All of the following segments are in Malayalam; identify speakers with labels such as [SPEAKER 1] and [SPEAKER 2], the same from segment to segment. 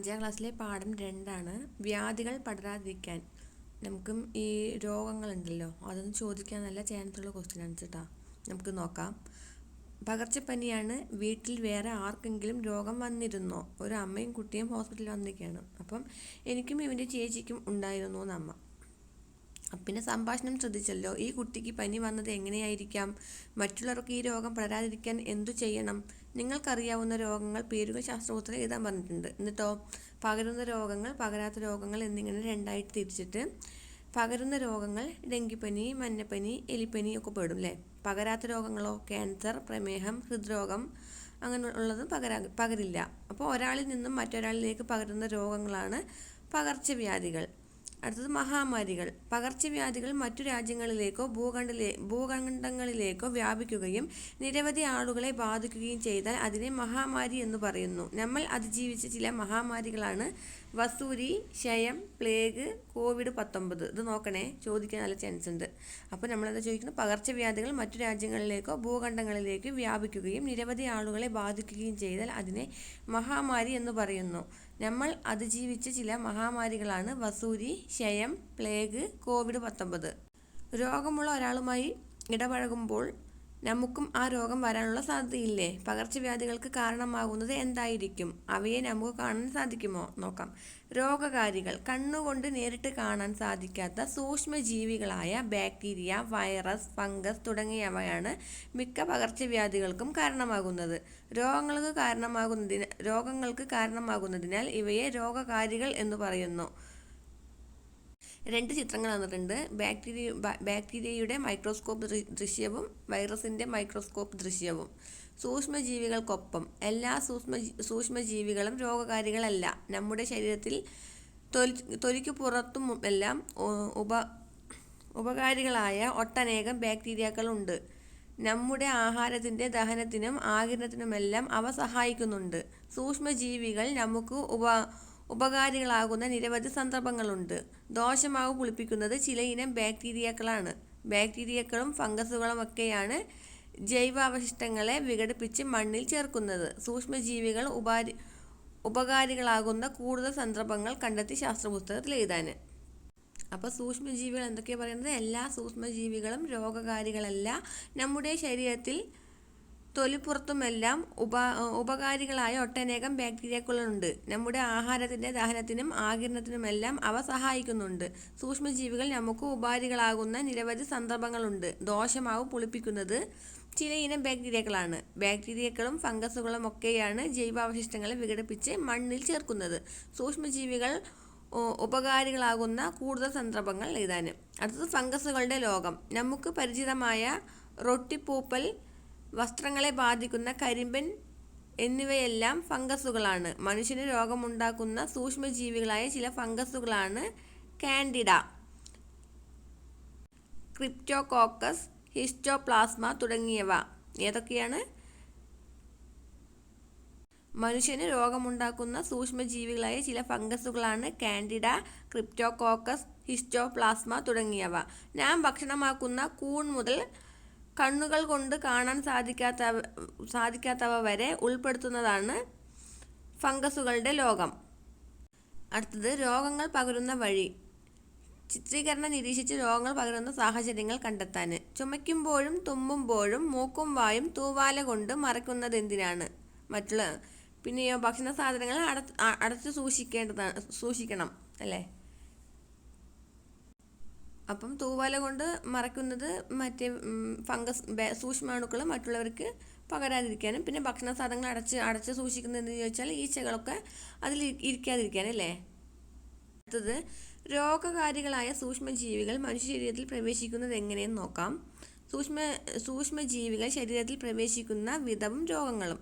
[SPEAKER 1] അഞ്ചാം ക്ലാസ്സിലെ പാഠം രണ്ടാണ്. വ്യാധികൾ പടരാതിരിക്കാൻ. നമുക്കും ഈ രോഗങ്ങളുണ്ടല്ലോ അതൊന്നും ചോദിക്കാൻ നല്ല ചാൻസുള്ള ക്വസ്റ്റ്യൻ ആണ് കേട്ടോ നമുക്ക് നോക്കാം. പകർച്ചപ്പനിയാണ്. വീട്ടിൽ വേറെ ആർക്കെങ്കിലും രോഗം വന്നിരുന്നോ? ഒരു അമ്മയും കുട്ടിയും ഹോസ്പിറ്റലിൽ വന്നിരിക്കുകയാണ്. അപ്പം എനിക്കും ഇവന്റെ ചേച്ചിക്കും ഉണ്ടായിരുന്നു എന്ന് അമ്മ. പിന്നെ സംഭാഷണം ശ്രദ്ധിച്ചല്ലോ. ഈ കുട്ടിക്ക് പനി വന്നത് എങ്ങനെയായിരിക്കാം? മറ്റുള്ളവർക്ക് ഈ രോഗം പടരാതിരിക്കാൻ എന്തു ചെയ്യണം? നിങ്ങൾക്കറിയാവുന്ന രോഗങ്ങൾ പേരുകൾ ശാസ്ത്രപുസ്തകം എഴുതാൻ പറഞ്ഞിട്ടുണ്ട്. എന്നിട്ടോ? പകരുന്ന രോഗങ്ങൾ പകരാത്ത രോഗങ്ങൾ എന്നിങ്ങനെ രണ്ടായിട്ട് തിരിച്ചിട്ട് പകരുന്ന രോഗങ്ങൾ ഡെങ്കിപ്പനി മഞ്ഞപ്പനി എലിപ്പനി ഒക്കെ പെടും അല്ലേ പകരാത്ത രോഗങ്ങളോ? ക്യാൻസർ പ്രമേഹം ഹൃദ്രോഗം അങ്ങനെ ഉള്ളതും പകരാ പകരില്ല. അപ്പോൾ ഒരാളിൽ നിന്നും മറ്റൊരാളിലേക്ക് പകരുന്ന രോഗങ്ങളാണ് പകർച്ചവ്യാധികൾ. അടുത്തത് മഹാമാരികൾ. പകർച്ചവ്യാധികൾ മറ്റു രാജ്യങ്ങളിലേക്കോ ഭൂഖണ്ഡിലേ ഭൂഖണ്ഡങ്ങളിലേക്കോ വ്യാപിക്കുകയും നിരവധി ആളുകളെ ബാധിക്കുകയും ചെയ്താൽ അതിനെ മഹാമാരി എന്ന് പറയുന്നു. നമ്മൾ അതിജീവിച്ച ചില മഹാമാരികളാണ് വസൂരി ക്ഷയം പ്ലേഗ് കോവിഡ് പത്തൊമ്പത്. ഇത് നോക്കണേ. ചോദിക്കാൻ നല്ല ചാൻസ് ഉണ്ട്. അപ്പോൾ നമ്മളത് ചോദിക്കുന്നത്? പകർച്ചവ്യാധികൾ മറ്റു രാജ്യങ്ങളിലേക്കോ ഭൂഖണ്ഡങ്ങളിലേക്കോ വ്യാപിക്കുകയും നിരവധി ആളുകളെ ബാധിക്കുകയും ചെയ്താൽ അതിനെ മഹാമാരി എന്ന് പറയുന്നു. നമ്മൾ അതിജീവിച്ച ചില മഹാമാരികളാണ് വസൂരി ക്ഷയം പ്ലേഗ് കോവിഡ് പത്തൊമ്പത്. രോഗമുള്ള ഒരാളുമായി ഇടപഴകുമ്പോൾ നമുക്കും ആ രോഗം വരാനുള്ള സാധ്യതയില്ലേ? പകർച്ചവ്യാധികൾക്ക് കാരണമാകുന്നത് എന്തായിരിക്കും? അവയെ നമുക്ക് കാണാൻ സാധിക്കുമോ? നോക്കാം. രോഗകാരികൾ കണ്ണുകൊണ്ട് നേരിട്ട് കാണാൻ സാധിക്കാത്ത സൂക്ഷ്മജീവികളായ ബാക്ടീരിയ വൈറസ് ഫംഗസ് തുടങ്ങിയവയാണ് മിക്ക പകർച്ചവ്യാധികൾക്കും കാരണമാകുന്നത്. രോഗങ്ങൾക്ക് കാരണമാകുന്നതിന് രോഗങ്ങൾക്ക് കാരണമാകുന്നതിനാൽ ഇവയെ രോഗകാരികൾ എന്ന് പറയുന്നു. രണ്ട് ചിത്രങ്ങൾ തന്നിട്ടുണ്ട് ബാക്ടീരിയ ബാക്ടീരിയയുടെ മൈക്രോസ്കോപ്പ് ദൃശ്യവും വൈറസിന്റെ മൈക്രോസ്കോപ്പ് ദൃശ്യവും. സൂക്ഷ്മജീവികൾക്കൊപ്പം എല്ലാ സൂക്ഷ്മ സൂക്ഷ്മജീവികളും രോഗകാരികളല്ല. നമ്മുടെ ശരീരത്തിൽ തൊലി തൊലിക്ക് പുറത്തും എല്ലാം ഉപ ഉപകാരികളായ ഒട്ടനേകം ബാക്ടീരിയകളുണ്ട് നമ്മുടെ ആഹാരത്തിന്റെ ദഹനത്തിനും ആകിരണത്തിനുമെല്ലാം അവ സഹായിക്കുന്നുണ്ട്. സൂക്ഷ്മജീവികൾ നമുക്ക് ഉപ ഉപകാരികളാകുന്ന നിരവധി സന്ദർഭങ്ങളുണ്ട്. ദോഷമാവ് പുളിപ്പിക്കുന്നത് ചിലയിനം ബാക്ടീരിയകളാണ്. ബാക്ടീരിയകളും ഫംഗസുകളുമൊക്കെയാണ് ജൈവാവശിഷ്ടങ്ങളെ വിഘടിപ്പിച്ച് മണ്ണിൽ ചേർക്കുന്നത്. സൂക്ഷ്മജീവികൾ ഉപാരി ഉപകാരികളാകുന്ന കൂടുതൽ സന്ദർഭങ്ങൾ കണ്ടെത്തി ശാസ്ത്രപുസ്തകത്തിൽ എഴുതാൻ അപ്പോൾ സൂക്ഷ്മജീവികൾ എന്തൊക്കെയാണ് പറയുന്നത്? എല്ലാ സൂക്ഷ്മജീവികളും രോഗകാരികളല്ല. നമ്മുടെ ശരീരത്തിൽ തൊലിപ്പുറത്തുമെല്ലാം ഉപ ഉപകാരികളായ ഒട്ടനേകം ബാക്ടീരിയകളുണ്ട് നമ്മുടെ ആഹാരത്തിന്റെ ദഹനത്തിനും ആകിരണത്തിനുമെല്ലാം അവ സഹായിക്കുന്നുണ്ട്. സൂക്ഷ്മജീവികൾ നമുക്ക് ഉപാരികളാകുന്ന നിരവധി സന്ദർഭങ്ങളുണ്ട്. ദോഷമാവ് പുളിപ്പിക്കുന്നത് ചിലയിനം ബാക്ടീരിയകളാണ്. ബാക്ടീരിയകളും ഫംഗസുകളും ഒക്കെയാണ് ജൈവാവശിഷ്ടങ്ങളെ വിഘടിപ്പിച്ച് മണ്ണിൽ ചേർക്കുന്നത്. സൂക്ഷ്മജീവികൾ ഉപകാരികളാകുന്ന കൂടുതൽ സന്ദർഭങ്ങൾ എഴുതാൻ അടുത്തത് ഫംഗസുകളുടെ ലോകം നമുക്ക് പരിചിതമായ റൊട്ടിപ്പൂപ്പൽ വസ്ത്രങ്ങളെ ബാധിക്കുന്ന കരിമ്പൻ എന്നിവയെല്ലാം ഫംഗസുകളാണ്. മനുഷ്യന് രോഗമുണ്ടാക്കുന്ന സൂക്ഷ്മജീവികളായ ചില ഫംഗസുകളാണ് കാൻഡിഡ ക്രിപ്റ്റോകോക്കസ് ഹിസ്റ്റോപ്ലാസ്മ തുടങ്ങിയവ. ഏതൊക്കെയാണ്? മനുഷ്യന് രോഗമുണ്ടാക്കുന്ന സൂക്ഷ്മജീവികളായ ചില ഫംഗസുകളാണ് കാൻഡിഡ ക്രിപ്റ്റോകോക്കസ് ഹിസ്റ്റോപ്ലാസ്മ തുടങ്ങിയവ. ഞാൻ ഭക്ഷണമാക്കുന്ന കൂൺ മുതൽ കണ്ണുകൾ കൊണ്ട് കാണാൻ സാധിക്കാത്ത സാധിക്കാത്തവ വരെ ഉൾപ്പെടുത്തുന്നതാണ് ഫംഗസുകളുടെ ലോകം. അടുത്തത് രോഗങ്ങൾ പകരുന്ന വഴി. ചിത്രീകരണം നിരീക്ഷിച്ച് രോഗങ്ങൾ പകരുന്ന സാഹചര്യങ്ങൾ കണ്ടെത്താൻ. ചുമയ്ക്കുമ്പോഴും തുമ്മുമ്പോഴും മൂക്കും വായും തൂവാല കൊണ്ട് മറയ്ക്കുന്നത് എന്തിനാണ് മറ്റുള്ള പിന്നെയോ ഭക്ഷണ സാധനങ്ങൾ അട അടച്ചു സൂക്ഷിക്കേണ്ടതാണ് സൂക്ഷിക്കണം അല്ലേ? അപ്പം തൂവാല കൊണ്ട് മറയ്ക്കുന്നത് മറ്റേ ഫംഗസ് സൂക്ഷ്മാണുക്കൾ മറ്റുള്ളവർക്ക് പകരാതിരിക്കാനും പിന്നെ ഭക്ഷണ സാധനങ്ങൾ അടച്ച് അടച്ച് സൂക്ഷിക്കുന്നത് എന്ന് ചോദിച്ചാൽ ഈച്ചകളൊക്കെ അതിൽ ഇരിക്കാതിരിക്കാനല്ലേ അടുത്തത് രോഗകാരികളായ സൂക്ഷ്മജീവികൾ മനുഷ്യ ശരീരത്തിൽ പ്രവേശിക്കുന്നത് എങ്ങനെയെന്ന് നോക്കാം. സൂക്ഷ്മ സൂക്ഷ്മജീവികൾ ശരീരത്തിൽ പ്രവേശിക്കുന്ന വിധവും രോഗങ്ങളും.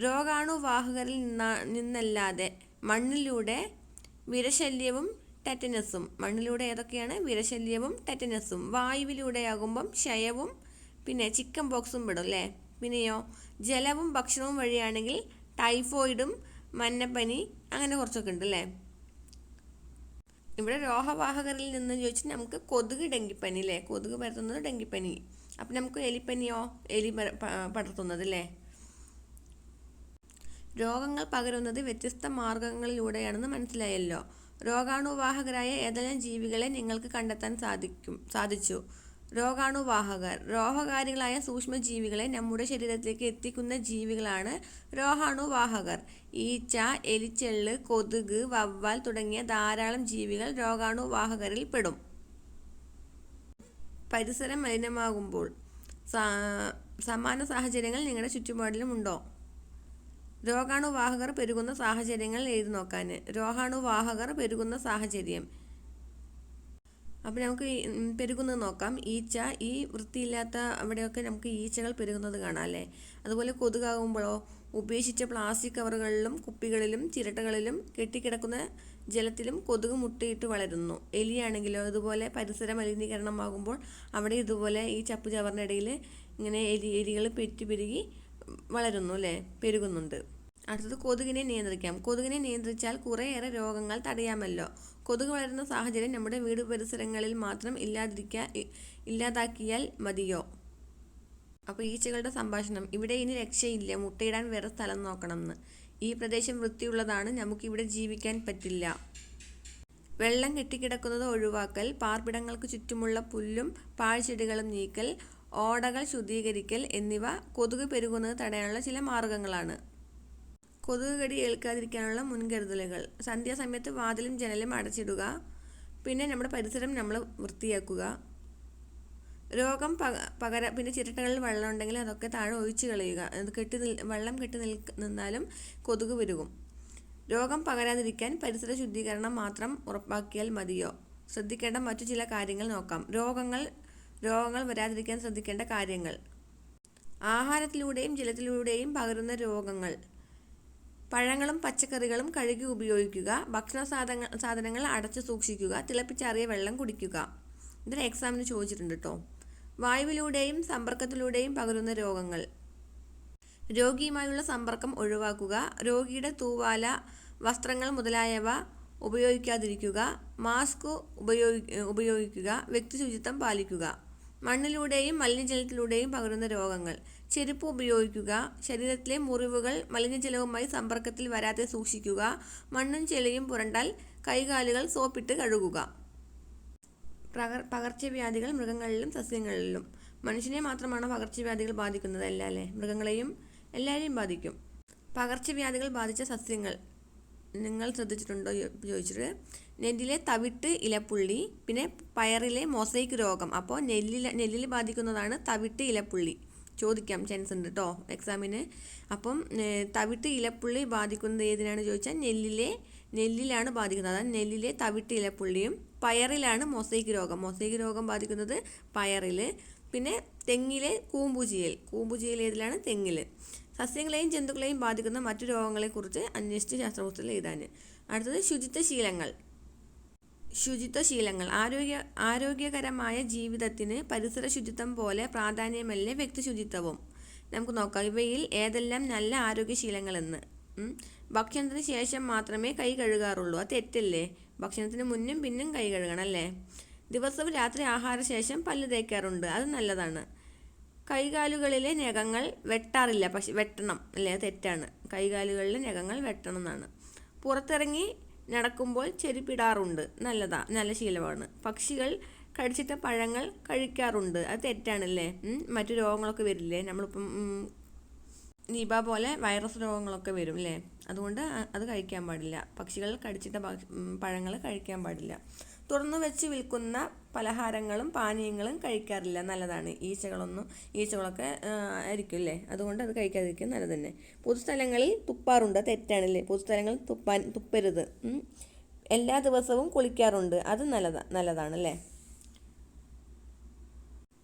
[SPEAKER 1] രോഗാണുവാഹകരിൽ നിന്ന നിന്നല്ലാതെ മണ്ണിലൂടെ വിരശല്യവും ടെറ്റനസും. മണ്ണിലൂടെ ഏതൊക്കെയാണ്? വിരശല്യവും ടെറ്റനസും. വായുവിലൂടെയാകുമ്പം ക്ഷയവും പിന്നെ ചിക്കൻ ബോക്സും പെടും അല്ലേ? പിന്നെയോ? ജലവും ഭക്ഷണവും വഴിയാണെങ്കിൽ ടൈഫോയിഡും മഞ്ഞപ്പനി അങ്ങനെ കുറച്ചൊക്കെ ഉണ്ട് അല്ലേ? ഇവിടെ രോഗവാഹകരിൽ നിന്ന് ചോദിച്ചാൽ നമുക്ക് കൊതുക് ഡെങ്കിപ്പനി അല്ലേ? കൊതുക് പരത്തുന്നത് ഡെങ്കിപ്പനി. അപ്പം നമുക്ക് എലിപ്പനിയോ? എലി പടർത്തുന്നത് അല്ലേ? രോഗങ്ങൾ പകരുന്നത് വ്യത്യസ്ത മാർഗങ്ങളിലൂടെയാണെന്ന് മനസ്സിലായല്ലോ. രോഗാണുവാഹകരായ ഏതെല്ലാം ജീവികളെ നിങ്ങൾക്ക് കണ്ടെത്താൻ സാധിക്കും സാധിച്ചു? രോഗാണുവാഹകർ രോഗകാരികളായ സൂക്ഷ്മജീവികളെ നമ്മുടെ ശരീരത്തിലേക്ക് എത്തിക്കുന്ന ജീവികളാണ് രോഗാണുവാഹകർ. ഈച്ച എലിച്ചെള്ള് കൊതുക് വവ്വാൽ തുടങ്ങിയ ധാരാളം ജീവികൾ രോഗാണുവാഹകരിൽ പെടും. പരിസരം മലിനമാകുമ്പോൾ സമാന സാഹചര്യങ്ങൾ നിങ്ങളുടെ ചുറ്റുപാടിലും ഉണ്ടോ? രോഗാണുവാഹകർ പെരുകുന്ന സാഹചര്യങ്ങൾ എഴുതി നോക്കാൻ. രോഗാണുവാഹകർ പെരുകുന്ന സാഹചര്യം. അപ്പോൾ നമുക്ക് പെരുകുന്നത് നോക്കാം. ഈച്ച ഈ വൃത്തിയില്ലാത്ത അവിടെയൊക്കെ നമുക്ക് ഈച്ചകൾ പെരുകുന്നത് കാണാം അല്ലേ? അതുപോലെ കൊതുകാകുമ്പോഴോ ഉപേക്ഷിച്ച പ്ലാസ്റ്റിക് കവറുകളിലും കുപ്പികളിലും ചിരട്ടകളിലും കെട്ടിക്കിടക്കുന്ന ജലത്തിലും കൊതുക് മുട്ടയിട്ട് വളരുന്നു. എലിയാണെങ്കിലോ ഇതുപോലെ പരിസര മലിനീകരണമാകുമ്പോൾ അവിടെ ഇതുപോലെ ഈ ചപ്പു ചവറിനിടയിൽ ഇങ്ങനെ എലി എലികൾ പെറ്റി പെരുകി വളരുന്നു അല്ലേ പെരുകുന്നുണ്ട്. അടുത്തത് കൊതുകിനെ നിയന്ത്രിക്കാം. കൊതുകിനെ നിയന്ത്രിച്ചാൽ കുറേയേറെ രോഗങ്ങൾ തടയാമല്ലോ. കൊതുക് വളരുന്ന സാഹചര്യം നമ്മുടെ വീട് പരിസരങ്ങളിൽ മാത്രം ഇല്ലാതിരിക്കാ ഇല്ലാതാക്കിയാൽ മതിയോ? അപ്പോൾ ഈച്ചകളുടെ സംഭാഷണം. ഇവിടെ ഇനി രക്ഷയില്ല. മുട്ടയിടാൻ വേറെ സ്ഥലം നോക്കണം എന്ന് ഈ പ്രദേശം വൃത്തിയുള്ളതാണ്. നമുക്കിവിടെ ജീവിക്കാൻ പറ്റില്ല. വെള്ളം കെട്ടിക്കിടക്കുന്നത് ഒഴിവാക്കൽ പാർപ്പിടങ്ങൾക്ക് ചുറ്റുമുള്ള പുല്ലും പാഴ്ചെടികളും നീക്കൽ ഓടകൾ ശുദ്ധീകരിക്കൽ എന്നിവ കൊതുക് പെരുകുന്നത് തടയാനുള്ള ചില മാർഗങ്ങളാണ്. കൊതുക് കടി ഏൽക്കാതിരിക്കാനുള്ള മുൻകരുതലുകൾ. സന്ധ്യാസമയത്ത് വാതിലും ജനലും അടച്ചിടുക. പിന്നെ നമ്മുടെ പരിസരം നമ്മൾ വൃത്തിയാക്കുക. രോഗം പക പകര പിന്നെ ചിരട്ടകളിൽ വെള്ളം ഉണ്ടെങ്കിൽ അതൊക്കെ താഴെ ഒഴിച്ചു കളയുക. അത് കെട്ടി നിൽ വെള്ളം കെട്ടി നിൽ നിന്നാലും കൊതുക് പെരുകും. രോഗം പകരാതിരിക്കാൻ പരിസര ശുദ്ധീകരണം മാത്രം ഉറപ്പാക്കിയാൽ മതിയോ? ശ്രദ്ധിക്കേണ്ട മറ്റു ചില കാര്യങ്ങൾ നോക്കാം. രോഗങ്ങൾ രോഗങ്ങൾ വരാതിരിക്കാൻ ശ്രദ്ധിക്കേണ്ട കാര്യങ്ങൾ. ആഹാരത്തിലൂടെയും ജലത്തിലൂടെയും പകരുന്ന രോഗങ്ങൾ. പഴങ്ങളും പച്ചക്കറികളും കഴുകി ഉപയോഗിക്കുക. ഭക്ഷണ സാധന സാധനങ്ങൾ അടച്ചു സൂക്ഷിക്കുക. തിളപ്പിച്ചാറിയ വെള്ളം കുടിക്കുക. ഇതിന് എക്സാമിന് ചോദിച്ചിട്ടുണ്ട് കേട്ടോ വായുവിലൂടെയും സമ്പർക്കത്തിലൂടെയും പകരുന്ന രോഗങ്ങൾ. രോഗിയുമായുള്ള സമ്പർക്കം ഒഴിവാക്കുക. രോഗിയുടെ തൂവാല വസ്ത്രങ്ങൾ മുതലായവ ഉപയോഗിക്കാതിരിക്കുക. മാസ്ക് ഉപയോഗി ഉപയോഗിക്കുക. വ്യക്തി ശുചിത്വം പാലിക്കുക. മണ്ണിലൂടെയും മലിനജലത്തിലൂടെയും പകരുന്ന രോഗങ്ങൾ. ചെരുപ്പ് ഉപയോഗിക്കുക ശരീരത്തിലെ മുറിവുകൾ മലിനജലവുമായി സമ്പർക്കത്തിൽ വരാതെ സൂക്ഷിക്കുക മണ്ണും ചെളിയും പുരണ്ടാൽ കൈകാലുകൾ സോപ്പിട്ട് കഴുകുക. പകർ പകർച്ചവ്യാധികൾ മൃഗങ്ങളിലും സസ്യങ്ങളിലും. മനുഷ്യനെ മാത്രമാണ് പകർച്ചവ്യാധികൾ ബാധിക്കുന്നത് അല്ല അല്ലേ? മൃഗങ്ങളെയും എല്ലാവരെയും ബാധിക്കും. പകർച്ചവ്യാധികൾ ബാധിച്ച സസ്യങ്ങൾ. നിങ്ങൾ ശ്രദ്ധിച്ചിട്ടുണ്ടോ ചോദിച്ചിട്ട്? നെല്ലിലെ തവിട്ട് ഇലപ്പുള്ളി പിന്നെ പയറിലെ മൊസൈക്ക് രോഗം. അപ്പോൾ നെല്ലിൽ നെല്ലിൽ ബാധിക്കുന്നതാണ് തവിട്ട് ഇലപ്പുള്ളി. ചോദിക്കാം ചാൻസ് ഉണ്ട് കേട്ടോ എക്സാമിന് അപ്പം തവിട്ട് ഇലപ്പുള്ളി ബാധിക്കുന്നത് ഏതിനാണ് ചോദിച്ചാൽ നെല്ലിലെ നെല്ലിലാണ് ബാധിക്കുന്നത്. അതായത് നെല്ലിലെ തവിട്ട് ഇലപ്പുള്ളിയും പയറിലാണ് മൊസൈക്ക് രോഗം. മൊസൈക്ക് രോഗം ബാധിക്കുന്നത് പയറിൽ പിന്നെ തെങ്ങിലെ കൂമ്പുചീയൽ. കൂമ്പുചീയൽ ഏതിലാണ്? തെങ്ങിൽ സസ്യങ്ങളെയും ജന്തുക്കളെയും ബാധിക്കുന്ന മറ്റു രോഗങ്ങളെക്കുറിച്ച് അന്വേഷിച്ച് ശാസ്ത്രപുസ്തകം എഴുതാൻ അടുത്തത് ശുചിത്വശീലങ്ങൾ. ശുചിത്വശീലങ്ങൾ. ശുചിത്വ ശീലങ്ങൾ ആരോഗ്യ ആരോഗ്യകരമായ ജീവിതത്തിന് പരിസര ശുചിത്വം പോലെ പ്രാധാന്യമല്ലേ വ്യക്തി ശുചിത്വവും? നമുക്ക് നോക്കാം. ഇവയിൽ ഏതെല്ലാം നല്ല ആരോഗ്യശീലങ്ങളെന്ന്. ഭക്ഷണത്തിന് ശേഷം മാത്രമേ കൈ കഴുകാറുള്ളൂ. അത് തെറ്റല്ലേ? ഭക്ഷണത്തിന് മുന്നും പിന്നും കൈ കഴുകണം അല്ലേ ദിവസവും രാത്രി ആഹാരശേഷം പല്ല് തേക്കാറുണ്ട്. അത് നല്ലതാണ്. കൈകാലുകളിലെ നഖങ്ങൾ വെട്ടാറില്ല. പക്ഷെ വെട്ടണം അല്ലേ? തെറ്റാണ്. കൈകാലുകളിലെ നഖങ്ങൾ വെട്ടണം എന്നാണ്. പുറത്തിറങ്ങി നടക്കുമ്പോൾ ചെരുപ്പിടാറുണ്ട്. നല്ലതാ നല്ല ശീലമാണ്. പക്ഷികൾ കടിച്ചിട്ട പഴങ്ങൾ കഴിക്കാറുണ്ട്. അത് തെറ്റാണല്ലേ? മറ്റു രോഗങ്ങളൊക്കെ വരില്ലേ? നമ്മളിപ്പം നിപ പോലെ വൈറസ് രോഗങ്ങളൊക്കെ വരും അല്ലേ അതുകൊണ്ട് അത് കഴിക്കാൻ പാടില്ല. പക്ഷികൾ കടിച്ചിട്ട പഴങ്ങൾ കഴിക്കാൻ പാടില്ല. തുറന്നു വെച്ച് വിൽക്കുന്ന പലഹാരങ്ങളും പാനീയങ്ങളും കഴിക്കാറില്ല. നല്ലതാണ്. ഈച്ചകളൊന്നും ഈച്ചകളൊക്കെ ആയിരിക്കും അല്ലേ അതുകൊണ്ട് അത് കഴിക്കാതിരിക്കും നല്ലത് തന്നെ. പൊതുസ്ഥലങ്ങളിൽ തുപ്പാറുണ്ട്. തെറ്റാണല്ലേ? പൊതുസ്ഥലങ്ങളിൽ തുപ്പാൻ തുപ്പരുത്. എല്ലാ ദിവസവും കുളിക്കാറുണ്ട്. അത് നല്ലതാ നല്ലതാണല്ലേ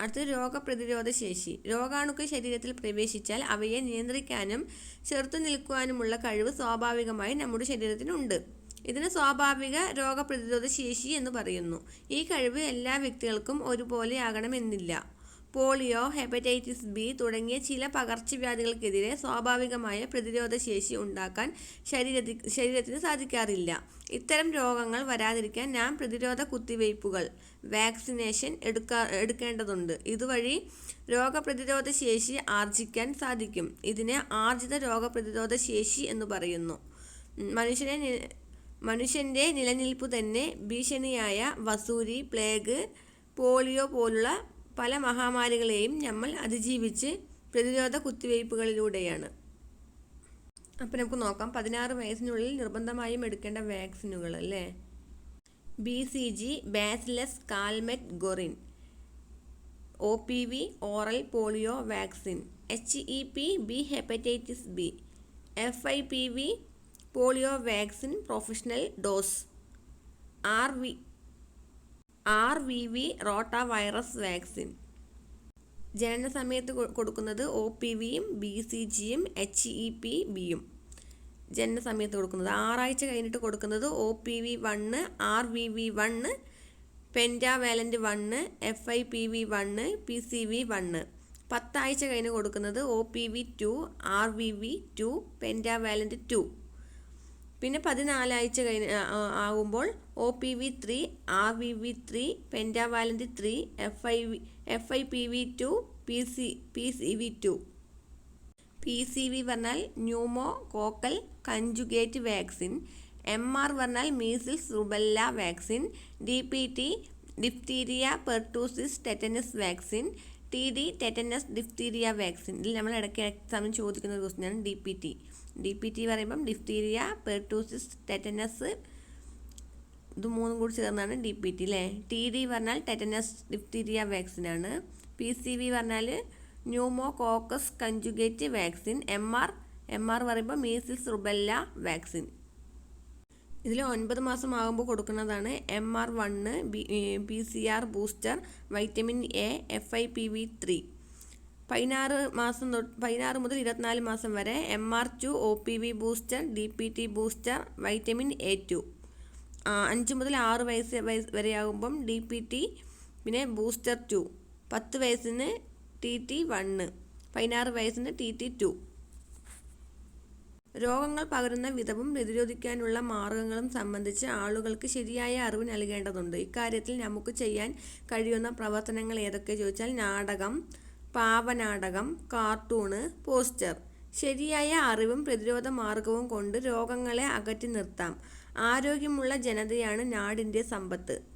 [SPEAKER 1] അടുത്തത് രോഗപ്രതിരോധ ശേഷി. രോഗാണുക്കൾ ശരീരത്തിൽ പ്രവേശിച്ചാൽ അവയെ നിയന്ത്രിക്കാനും ചെറുത്തു നിൽക്കുവാനുമുള്ള കഴിവ് സ്വാഭാവികമായി നമ്മുടെ ശരീരത്തിനുണ്ട്. ഇതിന് സ്വാഭാവിക രോഗപ്രതിരോധ ശേഷി എന്ന് പറയുന്നു. ഈ കഴിവ് എല്ലാ വ്യക്തികൾക്കും ഒരുപോലെ ആകണമെന്നില്ല പോളിയോ ഹെപ്പറ്റൈറ്റിസ് ബി തുടങ്ങിയ ചില പകർച്ചവ്യാധികൾക്കെതിരെ സ്വാഭാവികമായ പ്രതിരോധശേഷി ഉണ്ടാക്കാൻ ശരീരത്തി ശരീരത്തിന് സാധിക്കാറില്ല. ഇത്തരം രോഗങ്ങൾ വരാതിരിക്കാൻ നാം പ്രതിരോധ കുത്തിവയ്പ്പുകൾ വാക്സിനേഷൻ എടുക്കാ എടുക്കേണ്ടതുണ്ട്. ഇതുവഴി രോഗപ്രതിരോധ ശേഷി ആർജിക്കാൻ സാധിക്കും. ഇതിനെ ആർജിത രോഗപ്രതിരോധ ശേഷി എന്ന് പറയുന്നു. മനുഷ്യനെ മനുഷ്യന്റെ നിലനിൽപ്പ് തന്നെ ഭീഷണിയായ വസൂരി പ്ലേഗ് പോളിയോ പോലുള്ള പല മഹാമാരികളെയും നമ്മൾ അതിജീവിച്ച് പ്രതിരോധ കുത്തിവയ്പ്പുകളിലൂടെയാണ്. അപ്പം നമുക്ക് നോക്കാം. പതിനാറ് വയസ്സിനുള്ളിൽ നിർബന്ധമായും എടുക്കേണ്ട വാക്സിനുകൾ അല്ലേ? B C G bacillus Calmette Guerin. O P V oral polio vaccine. H E P B hepatitis B. F I P V polio vaccine professional dose. R V R V V rotavirus vaccine. ജനന സമയത്ത് കൊടുക്കുന്നത് ഒ പി വിയും ബി സി ജിയും എച്ച് ഇ പി ബിയും ജനന സമയത്ത് കൊടുക്കുന്നത് ആറാഴ്ച കഴിഞ്ഞിട്ട് കൊടുക്കുന്നത് O P V one R V V one pentavalent one F I P V one P C V one. പത്താഴ്ച കഴിഞ്ഞ് കൊടുക്കുന്നത് O P V two R V V two pentavalent two. പിന്നെ പതിനാലാഴ്ച കഴിഞ്ഞ് ആകുമ്പോൾ O P V three R V V three pentavalent three F I V F I P V two P C P C V two P C V പറഞ്ഞാൽ pneumococcal conjugate vaccine M R പറഞ്ഞാൽ measles rubella vaccine D P T diphtheria pertussis tetanus vaccine T D tetanus diphtheria vaccine ഇതിൽ നമ്മൾ ഇടയ്ക്ക് എക്സാമിന് ചോദിക്കുന്ന ഒരു ക്വസ്റ്റ്യനാണ് D P T D P T പറയുമ്പം ഡിഫ്തീരിയ പെർട്ടൂസിസ് ടെറ്റനസ് ഇത് മൂന്നും കൂടി ചേർന്നാണ് ഡി പി ടി അല്ലേ ടി ഡി പറഞ്ഞാൽ ടെറ്റനസ് ഡിഫ്തീരിയ വാക്സിനാണ് പി സി വി പറഞ്ഞാൽ pneumococcus conjugate vaccine M R M R പറയുമ്പോൾ മീസിൽസ് റുബെല്ല വാക്സിൻ ഇതിൽ ഒൻപത് മാസം ആകുമ്പോൾ കൊടുക്കുന്നതാണ് M R one B C R booster vitamin A F I P V three പതിനാറ് മാസം തൊട്ട് പതിനാറ് മുതൽ ഇരുപത്തിനാല് മാസം വരെ M R two O P V booster D P T booster vitamin A two അഞ്ച് മുതൽ ആറ് വയസ്സ് വയസ്സ് വരെയാകുമ്പം ഡി പി ടി പിന്നെ ബൂസ്റ്റർ ടു പത്ത് വയസ്സിന് ടി ടി വണ്ണ് പതിനാറ് വയസ്സിന് ടി ടി ടു രോഗങ്ങൾ പകരുന്ന വിധവും പ്രതിരോധിക്കാനുള്ള മാർഗങ്ങളും സംബന്ധിച്ച് ആളുകൾക്ക് ശരിയായ അറിവ് നൽകേണ്ടതുണ്ട്. ഇക്കാര്യത്തിൽ നമുക്ക് ചെയ്യാൻ കഴിയുന്ന പ്രവർത്തനങ്ങൾ ഏതൊക്കെ ചോദിച്ചാൽ നാടകം പാവനാടകം കാർട്ടൂണ് പോസ്റ്റർ. ശരിയായ അറിവും പ്രതിരോധ മാർഗവും കൊണ്ട് രോഗങ്ങളെ അകറ്റി നിർത്താം. ആരോഗ്യമുള്ള ജനതയാണ് നാടിന്റെ സമ്പത്ത്.